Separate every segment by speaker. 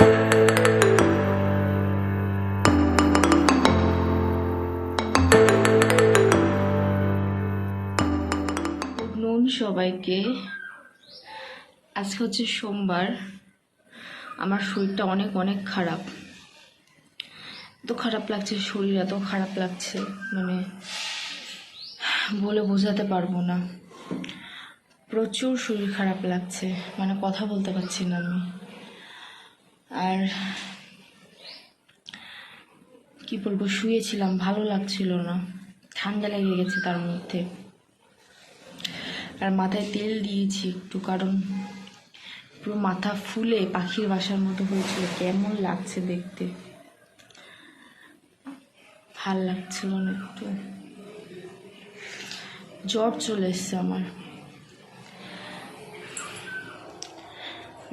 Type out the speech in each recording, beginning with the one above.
Speaker 1: নুন সবাইকে। আজকে হচ্ছে সোমবার। আমার শরীরটা অনেক অনেক খারাপ। এত খারাপ লাগছে, শরীর এত খারাপ লাগছে। মানে বলে বোঝাতে পারব না। প্রচুর শরীর খারাপ লাগছে। মানে কথা বলতে পারছি না আমি। আর কি বলব, শুয়েছিলাম, ভালো লাগছিল না। ঠান্ডা লেগে গেছে তার মধ্যে। আর মাথায় তেল দিয়েছি একটু, কারণ পুরো মাথা ফুলে পাখির বাসার মতো হয়েছিল। কেমন লাগছে দেখতে। ভালো লাগছিল না একটু। জ্বর চলে এসছে আমার।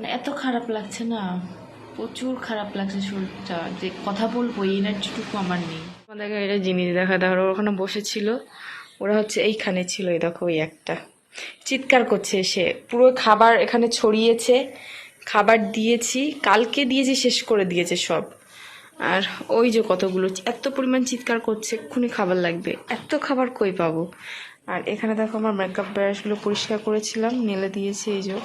Speaker 1: এত খারাপ লাগছে না। প্রচুর খারাপ লাগছে শরীরটা। যে কথা বলব, এই এনার্জিটুকু আমার নেই। আমাদেরকে এটা জিনিস দেখা দেখো ওখানে বসেছিল। ওরা হচ্ছে এইখানে ছিল, এই দেখো, ওই একটা। চিৎকার করছে সে পুরো খাবার এখানে ছড়িয়েছে, খাবার দিয়েছি, কালকে দিয়েছি, শেষ করে দিয়েছে সব। আর ওই যে কতগুলো, এত পরিমাণ চিৎকার করছে, এক্ষুনি খাবার লাগবে। এত খাবার কই পাবো? আর এখানে দেখো, আমার মেকআপ ব্রাশগুলো পরিষ্কার করেছিলাম নেলে দিয়েছি এই যে।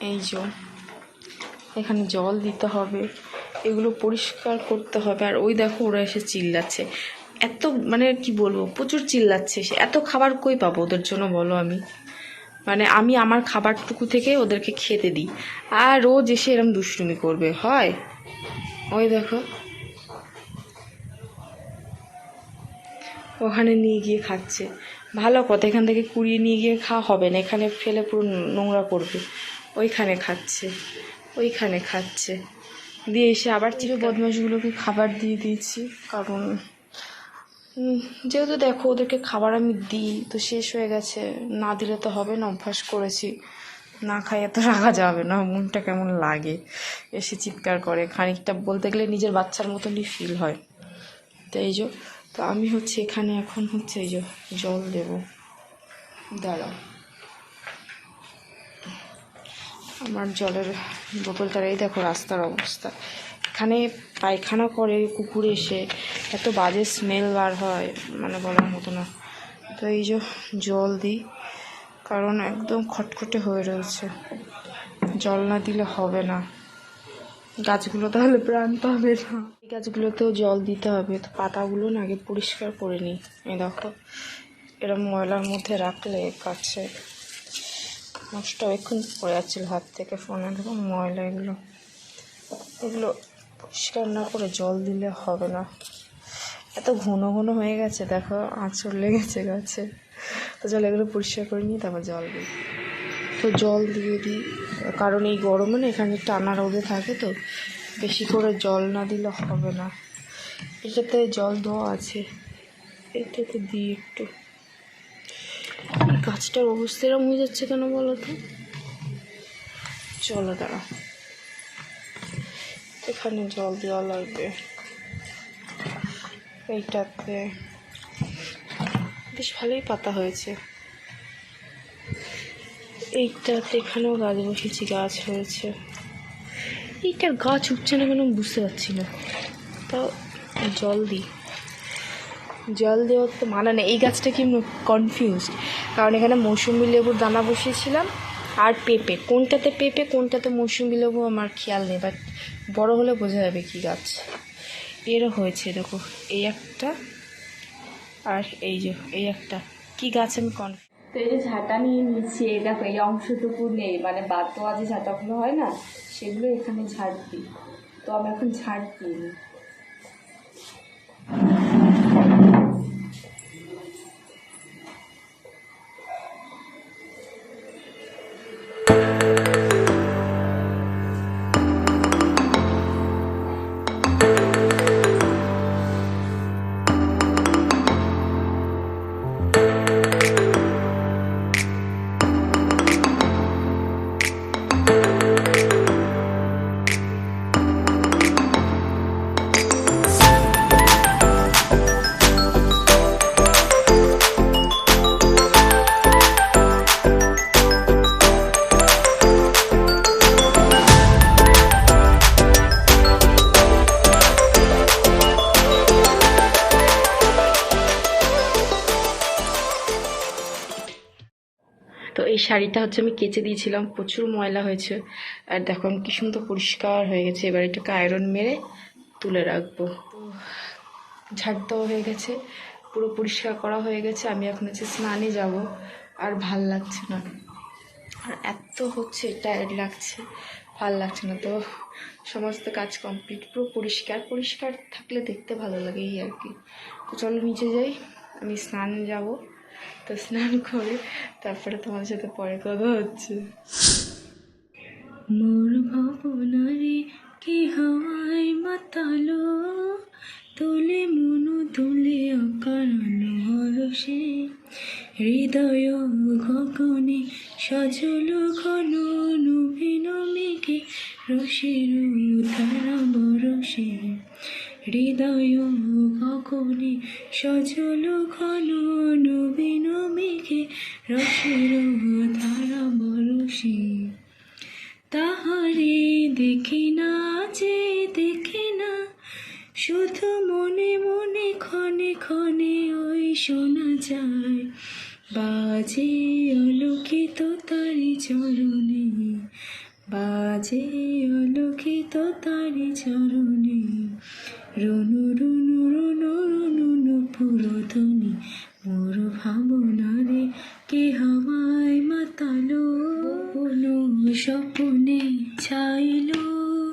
Speaker 1: এই যে। এখানে জল দিতে হবে, এগুলো পরিষ্কার করতে হবে। আর ওই দেখো ওরা এসে চিল্লাচ্ছে। এত মানে কি বলব, প্রচুর চিল্লাচ্ছে সে। এত খাবার কই পাবো ওদের জন্য বলো আমি? মানে আমি আমার খাবারটুকু থেকে ওদেরকে খেতে দিই। আর রোজ এসে এরম দুষ্টুমি করবে, হয়? ওই দেখো। ওখানে নিয়ে গিয়ে খাচ্ছে। ভালো কথা, এখান থেকে কুড়িয়ে নিয়ে গিয়ে খাওয়া হবে না। এখানে ফেলে পুরো নোংরা করবে। ওইখানে খাচ্ছে। ওইখানে খাচ্ছে। দিয়ে এসে আবার চির বদমাশগুলোকে খাবার দিয়ে দিয়েছি, কারণ যেহেতু দেখো ওদেরকে খাবার আমি দিই, তো শেষ হয়ে গেছে। না দিলে তো হবে না, অভ্যাস করেছি। না খাইয়ে তো রাখা যাবে না, মনটা কেমন লাগে। এসে চিৎকার করে, খানিকটা বলতে গেলে নিজের বাচ্চার মতনই ফিল হয়। তো এই যে, তো আমি হচ্ছে এখানে এখন হচ্ছে এই যে জল দেব। দাঁড়াও। আমার জলের বোতলটার এই দেখো রাস্তার অবস্থা। এখানে পায়খানা করে কুকুর এসে এত বাজে স্মেল বার হয় মানে বলার মতো না। তো এই যে জল দিই, কারণ একদম খটখটে হয়ে রয়েছে। জল না দিলে হবে না। গাছগুলো তাহলে প্রাণ পাবে না। এই গাছগুলোতেও জল দিতে হবে, তো পাতাগুলো না আগে পরিষ্কার করে নিই। এই দেখো, এরম ময়লার মধ্যে রাখলে গাছে নষ্ট এক্ষুনি পড়ে যাচ্ছিল হাত থেকে ফোনে দেখো ময়লা এগুলো। এগুলো পরিষ্কার না করে জল দিলে হবে না। এত ঘন ঘন হয়ে গেছে, দেখো, আঁচড় লেগেছে গাছে। তো জল এগুলো পরিষ্কার করে নিই, তারপর জল দিই। তো জল দিয়ে দিই, কারণ এই গরমে না এখানে টানা রোদে থাকে তো, বেশি করে জল না দিলে হবে না। এটাতে জল দেওয়া আছে, এটাতে দিই একটু গাছটার অবস্থা এরকম হয়ে যাচ্ছে কেন বলো তো? চলো দাঁড়া। এখানে জল দেওয়া লাগবে। এইটাতে। বেশ ভালোই পাতা হয়েছে। এইটাতে এখানেও গাছ বসেছি, গাছ হয়েছে। এইটার গাছ উঠছে না কেন বুঝতে পারছি না। তাও জল দিই। জল দেওয়ার তো মানা নেই। এই গাছটা কি কনফিউজড কারণ এখানে মৌসুমি লেবুর দানা বসিয়েছিলাম আর পেঁপে। কোনটাতে পেঁপে, কোনটাতে মৌসুমি লেবু আমার খেয়াল নেই বাট বড় হলে বোঝা যাবে কি গাছ। এরও হয়েছে, দেখো, এই একটা আর এই যে, এই একটা। কি গাছ আমি কন তো এই যে ঝাঁটা নিয়ে নিচ্ছি এই দেখো, এই অংশটুকু নেই মানে দেওয়া যে ঝাঁটাগুলো হয় না, সেগুলো এখানে ঝাড় দিই। তো আমি এখন ঝাড় দিই এই শাড়িটা হচ্ছে আমি কেচে দিয়েছিলাম, প্রচুর ময়লা হয়েছে। আর দেখো আমি কি সুন্দর পরিষ্কার হয়ে গেছে, এবার এটাকে আয়রন মেরে তুলে রাখব। ঝাড় দেওয়া হয়ে গেছে, পুরো পরিষ্কার করা হয়ে গেছে, আমি এখন হচ্ছে স্নানে যাব, আর ভালো লাগছে না। আর এত হচ্ছে টায়ার্ড লাগছে, ভালো লাগছে না তো। সমস্ত কাজ কমপ্লিট পুরো পরিষ্কার পরিষ্কার থাকলে দেখতে ভালো লাগে এই আর কি। তো চলো নিচে যাই, আমি স্নান যাব। তো স্নান করে তারপরে তোমাদের সাথে পরে কথা হচ্ছে। মোর ভাবনারে কি হাওয়ায় মাতালো, তোলে মনু তোলে অকারণ হরসে হৃদয় গগনে সজল ঘন নবীন মেঘে রসের তারা বরসে। হৃদয় গগনে সজল ঘন নবীন মেঘে রসের ধারা বরসে। তাহারে দেখি না যে দেখি না, শুধু মনে মনে ক্ষণে ক্ষণে ওই শোনা যায়। বাজে অলোকিত তারি চরণে, বাজে অলোকিত তারি চরণে। রনু, রুনু রুনু রুনু নুপুরধ্বনি মোর ভাবনারে কে হাওয়ায় মাতালো? স্বপনে ছাইলো।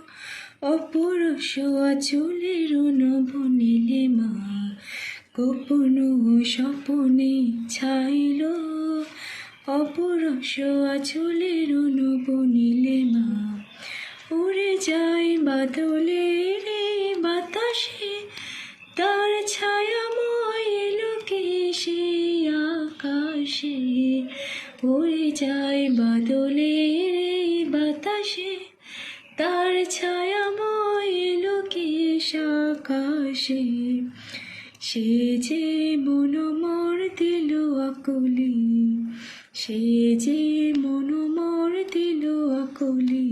Speaker 1: অপরস আচলের নবনীলে মা। গোপন স্বপনে ছাইল। অপরস আচলের নবনীলে মা। উড়ে যায় রে বাতাসে, তার ছায়াময় এলোকে সে আকাশে উড়ে যায় বাদলে রে বাতাসে। তার ছায়াময় এলোকে আকাশে, সে যে মনোমর দিল আকলি, সে যে মনোমর দিল আকলি।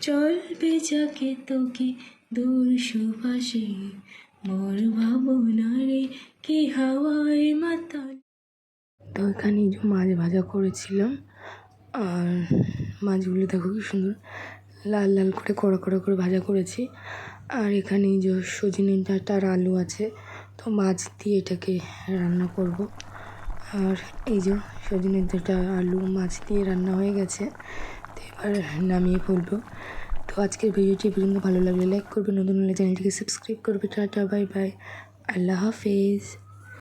Speaker 1: চলবে যাকে তোকে দূর সুভাষে মোর ভাবনারে কি হাওয়ায় মাতাল। তো এখানে যে মাছ ভাজা করেছিলাম, আর মাছগুলো দেখো কি সুন্দর, লাল লাল করে কড়া কড়া করে ভাজা করেছি। আর এখানে যে সজনে ডাঁটা আর আলু আছে, তো মাছ দিয়ে এটাকে রান্না করব। আর এই যে সজনে ডাঁটা আলু মাছ দিয়ে রান্না হয়ে গেছে, তো এবার নামিয়ে ফেলব। তো আজকের ভিডিওটি পর্যন্ত। ভালো লাগলে লাইক করবে, নতুন হলে চ্যানেলটিকে সাবস্ক্রাইব করবে। টাটা বাই বাই আল্লাহ হাফেজ।